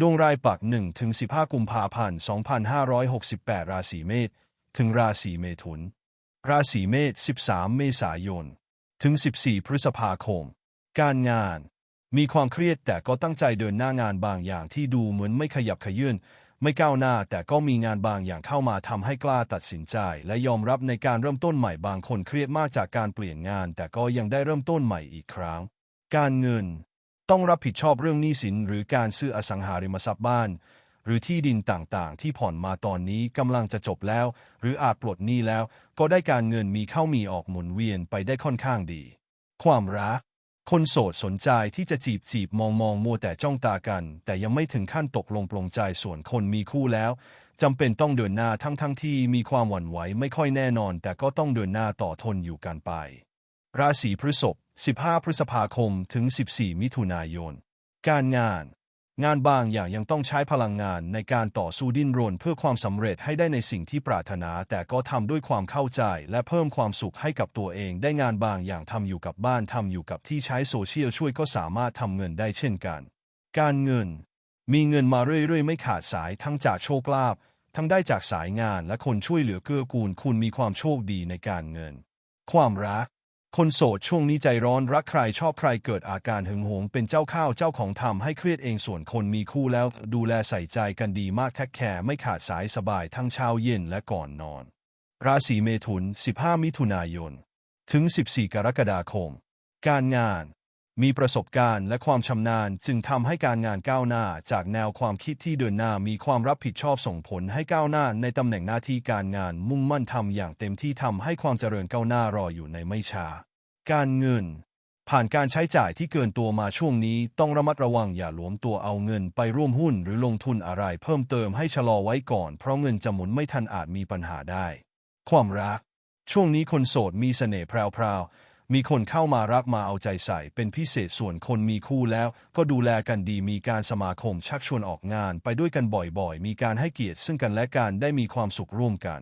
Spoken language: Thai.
ดวงรายปัก1ถึง15 กุมภาพันธ์ 2568 ราศีเมษถึงราศีเมถุน ราศีเมษ 13 เมษายน ถึง 14 พฤษภาคม การงาน มีความเครียดแต่ก็ตั้งใจเดินหน้างานบางอย่างที่ดูเหมือนไม่ขยับขยื่น ไม่ก้าวหน้าแต่ก็มีงานบางอย่างเข้ามาทำให้กล้าตัดสินใจ และยอมรับในการเริ่มต้นใหม่บางคนเครียดมากจากการเปลี่ยนงาน แต่ก็ยังได้เริ่มต้นใหม่อีกครั้ง การเงิน ต้องรับผิดชอบเรื่องหนี้สินหรือการซื้ออสังหาริมทรัพย์บ้าน หรือที่ดินต่างๆ ที่ผ่อนมาตอนนี้กำลังจะจบแล้ว หรืออาจปลดหนี้แล้ว ก็ได้การเงินมีเข้ามีออกหมุนเวียนไปได้ค่อนข้างดี ความรัก คนโสดสนใจที่จะจีบจีบมองมองมัวแต่จ้องตากัน แต่ยังไม่ถึงขั้นตกลงปลงใจส่วนคนมีคู่แล้วจำเป็นต้องเดินหน้าทั้งทั้งที่มีความหวั่นไหวไม่ค่อยแน่นอน แต่ก็ต้องเดินหน้าต่อทนอยู่กันไป ราศีพฤษภ 15 พฤษภาคม ถึง 14 มิถุนายน การงาน งานบางอย่างยังต้องใช้พลังงานในการต่อสู้ดิ้นรนเพื่อความสำเร็จให้ได้ในสิ่งที่ปรารถนา แต่ก็ทำด้วยความเข้าใจและเพิ่มความสุขให้กับตัวเอง ได้งานบางอย่างทำอยู่กับบ้านทำอยู่กับที่ใช้โซเชียลช่วยก็สามารถทำเงินได้เช่นกัน การเงิน มีเงินมาเรื่อยๆ ไม่ขาดสายทั้งจากโชคลาภทั้งได้จากสายงานและคนช่วยเหลือเกื้อกูลคุณมีความโชคดีในการเงิน ความรัก คนโสดช่วงนี้ใจร้อนรักใครชอบใครเกิดอาการหึงหวงเป็นเจ้าข้าวเจ้าของทำให้เครียดเองส่วนคนมีคู่แล้ว ดูแลใส่ใจกันดีมากแท็กแคร์ไม่ขาดสายสบายทั้งเช้าเย็นและก่อนนอน ราศีเมถุน 15 มิถุนายน ถึง 14 กรกฎาคม การงาน มีประสบการณ์และความชำนาญจึงทำให้การงานก้าวหน้าจากแนวความคิดที่เดินหน้ามีความรับผิดชอบส่งผลให้ก้าวหน้าในตำแหน่งหน้าที่การงานมุ่งมั่นทำอย่างเต็มที่ทำให้ความเจริญก้าวหน้ารออยู่ในไม่ช้า การเงิน ผ่านการใช้จ่ายที่เกินตัวมาช่วงนี้ ต้องระมัดระวังอย่าหลวมตัวเอาเงินไปร่วมหุ้นหรือลงทุนอะไร เพิ่มเติมให้ชะลอไว้ก่อน เพราะเงินจะหมุนไม่ทันอาจมีปัญหาได้ ความรัก ช่วงนี้คนโสดมีเสน่ห์แพรวๆ มีคนเข้ามารักมาเอาใจใส่ เป็นพิเศษส่วนคนมีคู่แล้ว ก็ดูแลกันดีมีการสมาคมชักชวนออกงาน ไปด้วยกันบ่อยๆ มีการให้เกียรติซึ่งกันและกันได้มีความสุขร่วมกัน